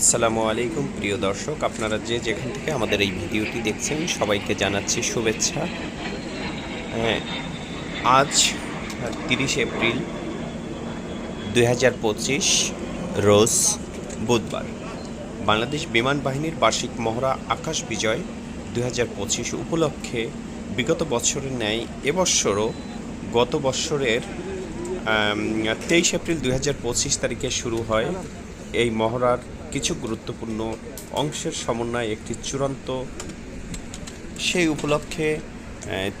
আসসালামু আলাইকুম প্রিয় দর্শক। আপনারা যে যেখান থেকে আমাদের এই ভিডিওটি দেখছেন সবাইকে জানাচ্ছি শুভেচ্ছা। হ্যাঁ, আজ তিরিশ এপ্রিল দু হাজার পঁচিশ রোজ বুধবার। বাংলাদেশ বিমান বাহিনীর বার্ষিক মহড়া আকাশ বিজয় দুই হাজার পঁচিশ উপলক্ষে বিগত বছরের ন্যায় এবছরও গত বছরের তেইশ এপ্রিল দুই হাজার পঁচিশ তারিখে শুরু হয় এই মহড়ার কিছু গুরুত্বপূর্ণ অংশের সমন্বয়ে একটি চূড়ান্ত সেই উপলক্ষে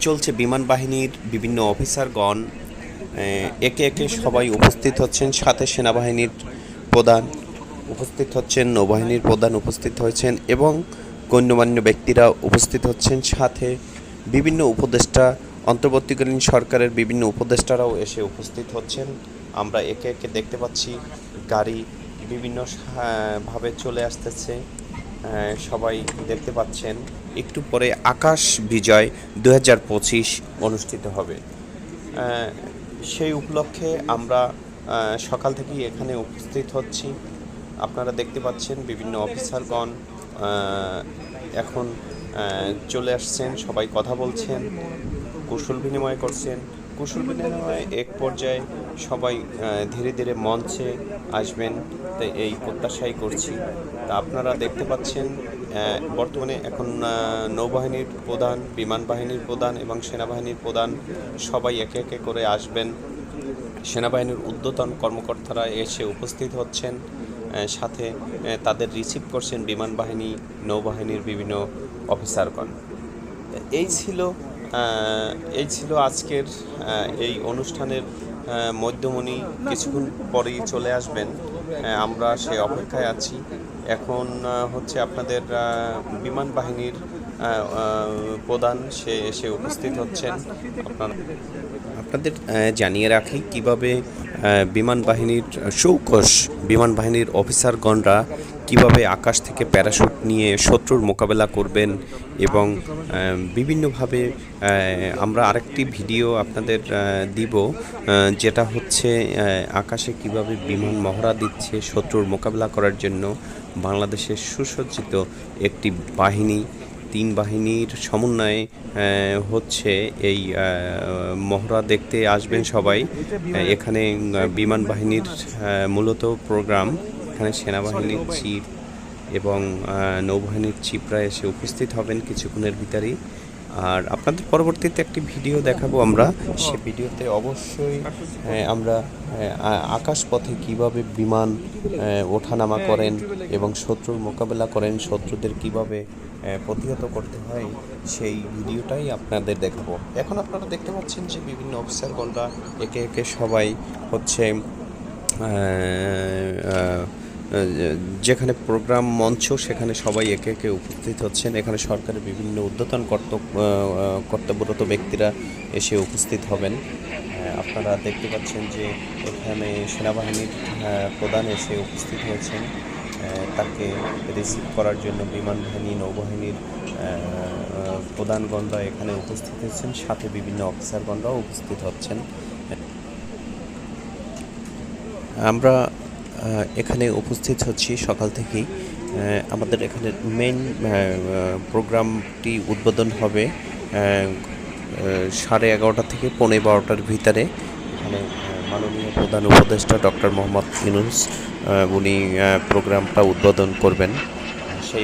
চলছে বিমান বাহিনীর বিভিন্ন অফিসারগণ একে একে সবাই উপস্থিত হচ্ছেন, সাথে সেনাবাহিনীর প্রধান উপস্থিত হচ্ছেন, নৌবাহিনীর প্রধান উপস্থিত হয়েছেন এবং গণ্যমান্য ব্যক্তিরা উপস্থিত হচ্ছেন, সাথে বিভিন্ন উপদেষ্টা, অন্তর্বর্তীকালীন সরকারের বিভিন্ন উপদেষ্টারাও এসে উপস্থিত হচ্ছেন। আমরা একে একে দেখতে পাচ্ছি, গাড়ি বিভিন্ন ভাবে চলে আসতেছে। সবাই দেখতে পাচ্ছেন, একটু পরে আকাশ বিজয় দু হাজার পঁচিশ অনুষ্ঠিত হবে। সেই উপলক্ষে আমরা সকাল থেকেই এখানে উপস্থিত হচ্ছি। আপনারা দেখতে পাচ্ছেন বিভিন্ন অফিসারগণ এখন চলে আসছেন, সবাই কথা বলছেন, কৌশল বিনিময় করছেন। কুশল বিনিময় এক পর্যায়ে সবাই ধীরে ধীরে মঞ্চে আসবেন। তাই এই প্রত্যাশাই করছি। তা আপনারা দেখতে পাচ্ছেন বর্তমানে এখন নৌবাহিনীর প্রধান, বিমান বাহিনীর প্রধান এবং সেনাবাহিনীর প্রধান সবাই একে একে করে আসবেন। সেনাবাহিনীর ঊর্ধ্বতন কর্মকর্তারা এসে উপস্থিত হচ্ছেন সাথে তাদের রিসিভ করছেন বিমান বাহিনী, নৌবাহিনীর বিভিন্ন অফিসারগণ। এই ছিল এই ছিল আজকের এই অনুষ্ঠানের মধ্যমণি। কিছুক্ষণ পরেই চলে আসবেন। আমরা সে অপেক্ষায় আছি। এখন হচ্ছে আপনাদের বিমান বাহিনীর প্রধান। সে এসে উপস্থিত হচ্ছেন। আপনারা আপনাদের জানিয়ে রাখি কীভাবে বিমান বাহিনীর চৌকস বিমান বাহিনীর অফিসারগণরা কীভাবে আকাশ থেকে প্যারাশুট নিয়ে শত্রুর মোকাবেলা করবেন এবং বিভিন্নভাবে আমরা আরেকটি ভিডিও আপনাদের দিব যেটা হচ্ছে আকাশে কীভাবে বিমান মহড়া দিচ্ছে শত্রুর মোকাবেলা করার জন্য বাংলাদেশের সুসজ্জিত একটি বাহিনী। তিন বাহিনীর সমন্বয়ে হচ্ছে এই মহড়া দেখতে আসবেন সবাই। এখানে বিমান বাহিনীর মূলত প্রোগ্রাম এখানে সেনাবাহিনীর চিফ এবং নৌবাহিনীর চিফরা এসে উপস্থিত হবেন কিছুক্ষণের ভিতরেই। আর আপনাদের পরবর্তীতে একটি ভিডিও দেখাবো আমরা। সে ভিডিওতে অবশ্যই আমরা আকাশপথে কীভাবে বিমান ওঠানামা করেন এবং শত্রুর মোকাবেলা করেন শত্রুদের কীভাবে প্রতিহত করতে হয় সেই ভিডিওটাই আপনাদের দেখাবো। এখন আপনারা দেখতে পাচ্ছেন যে বিভিন্ন অফিসারগণরা একে একে সবাই হচ্ছে যেখানে প্রোগ্রাম মঞ্চ, সেখানে সবাই একে একে উপস্থিত হচ্ছেন। এখানে সরকারের বিভিন্ন কর্তব্য কর্তব্যরত ব্যক্তিরা এসে উপস্থিত হবেন। আপনারা দেখতে পাচ্ছেন যে এখানে সেনাবাহিনীর প্রধান এসে উপস্থিত হয়েছেন। তাকে রিসিভ করার জন্য বিমান বাহিনী, নৌবাহিনীর প্রধানগণরা এখানে উপস্থিত হচ্ছেন সাথে বিভিন্ন অফিসারগণরাও উপস্থিত হচ্ছেন। আমরা এখানে উপস্থিত হচ্ছি সকাল থেকেই। আমাদের এখানে মেইন প্রোগ্রামটি উদ্বোধন হবে সাড়ে এগারোটা থেকে পৌনে বারোটার ভিতরে। এখানে মাননীয় প্রধান উপদেষ্টা ডক্টর মোহাম্মদ ইউনুস উনি প্রোগ্রামটা উদ্বোধন করবেন।